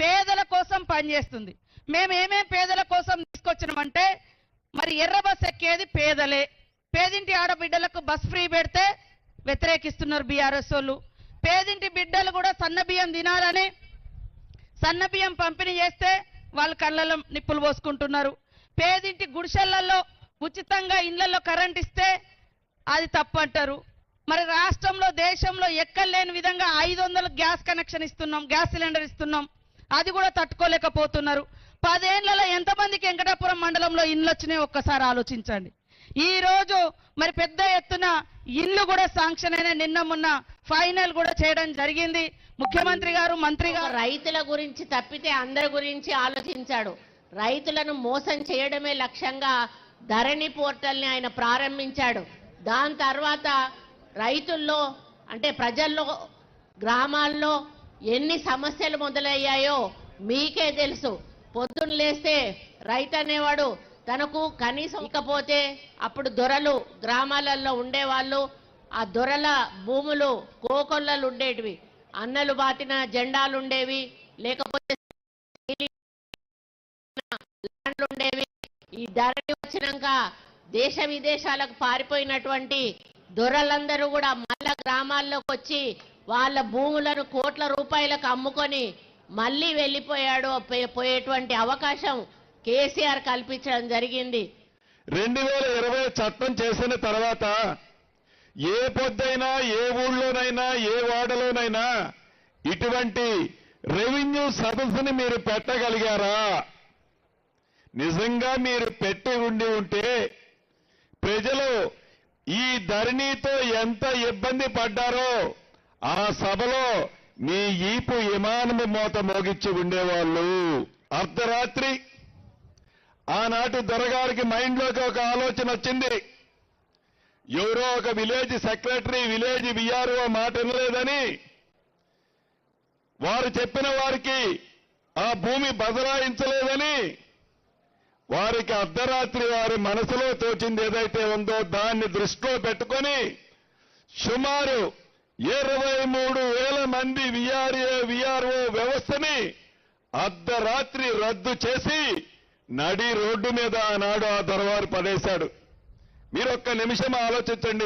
పేదల కోసం పనిచేస్తుంది. మేము ఏమేం పేదల కోసం తీసుకొచ్చినామంటే మరి ఎర్ర బస్ ఎక్కేది పేదలే. పేదింటి ఆడబిడ్డలకు బస్ ఫ్రీ పెడితే వ్యతిరేకిస్తున్నారు బీఆర్ఎస్ వాళ్ళు. పేదింటి బిడ్డలు కూడా సన్న బియ్యం తినాలని సన్న బియ్యం పంపిణీ చేస్తే వాళ్ళు కళ్ళలో నిప్పులు పోసుకుంటున్నారు. పేదింటి గుడిసెళ్ళలో ఉచితంగా ఇళ్ళలో కరెంట్ ఇస్తే అది తప్పంటారు. మరి రాష్ట్రంలో దేశంలో ఎక్కలేని విధంగా ఐదు వందలు గ్యాస్ కనెక్షన్ ఇస్తున్నాం గ్యాస్ సిలిండర్ ఇస్తున్నాం. అది కూడా తట్టుకోలేకపోతున్నారు. పదేళ్ళలో ఎంతమందికి వెంకటాపురం మండలంలో ఇండ్లు వచ్చినాయి ఒక్కసారి ఆలోచించండి. ఈ రోజు మరి పెద్ద ఎత్తున ఇల్లు కూడా శాంక్షన్ అయిన నిన్న మొన్న ఫైనల్ కూడా చేయడం జరిగింది. ముఖ్యమంత్రి గారు మంత్రి గారు రైతుల గురించి తప్పితే అందరి గురించి ఆలోచించాడు. రైతులను మోసం చేయడమే లక్ష్యంగా ధరణి పోర్టల్ని ఆయన ప్రారంభించాడు. దాని తర్వాత రైతుల్లో అంటే ప్రజల్లో గ్రామాల్లో ఎన్ని సమస్యలు మొదలయ్యాయో మీకే తెలుసు. పొద్దున్న లేస్తే రైతు అనేవాడు తనకు కనీసం ఇకపోతే అప్పుడు దొరలు గ్రామాలలో ఉండేవాళ్ళు ఆ దొరల భూములు కోకొల్లలు ఉండేటివి. అన్నలు బాతిన జెండాలు ఉండేవి లేకపోతే ఉండేవి. ఈ ధరణి వచ్చినాక దేశ విదేశాలకు పారిపోయినటువంటి దొరలందరూ కూడా మళ్ళా గ్రామాల్లోకి వచ్చి వాళ్ళ భూములను కోట్ల రూపాయలకు అమ్ముకొని మళ్ళీ వెళ్ళిపోయాడు పోయేటువంటి అవకాశం కేసీఆర్ కల్పించడం జరిగింది. రెండు వేల ఇరవై చట్టం చేసిన తర్వాత ఏ పొద్దైనా ఏ ఊళ్ళోనైనా ఏ వాడలోనైనా ఇటువంటి రెవెన్యూ సదస్సుని మీరు పెట్టగలిగారా? నిజంగా మీరు పెట్టి ఉండి ఉంటే ప్రజలు ఈ ధరణితో ఎంత ఇబ్బంది పడ్డారో ఆ సభలో మీ ఈపు విమానము మోత మోగిచ్చి ఉండేవాళ్ళు. అర్ధరాత్రి ఆనాటి దొరగారికి మైండ్లోకి ఒక ఆలోచన వచ్చింది. ఎవరో ఒక విలేజ్ సెక్రటరీ విలేజ్ విఆర్ఓ మాట వినలేదని వారు చెప్పిన వారికి ఆ భూమి బదలాయించలేదని వారికి అర్ధరాత్రి వారి మనసులో తోచింది ఏదైతే ఉందో దాన్ని దృష్టిలో పెట్టుకొని సుమారు ఇరవై మూడు వేల మంది విఆర్ఏ విఆర్ఓ వ్యవస్థని అర్ధరాత్రి రద్దు చేసి నడి రోడ్డు మీద ఆనాడు ఆ దొరవారు పడేశాడు. మీరు ఒక్క నిమిషం ఆలోచించండి.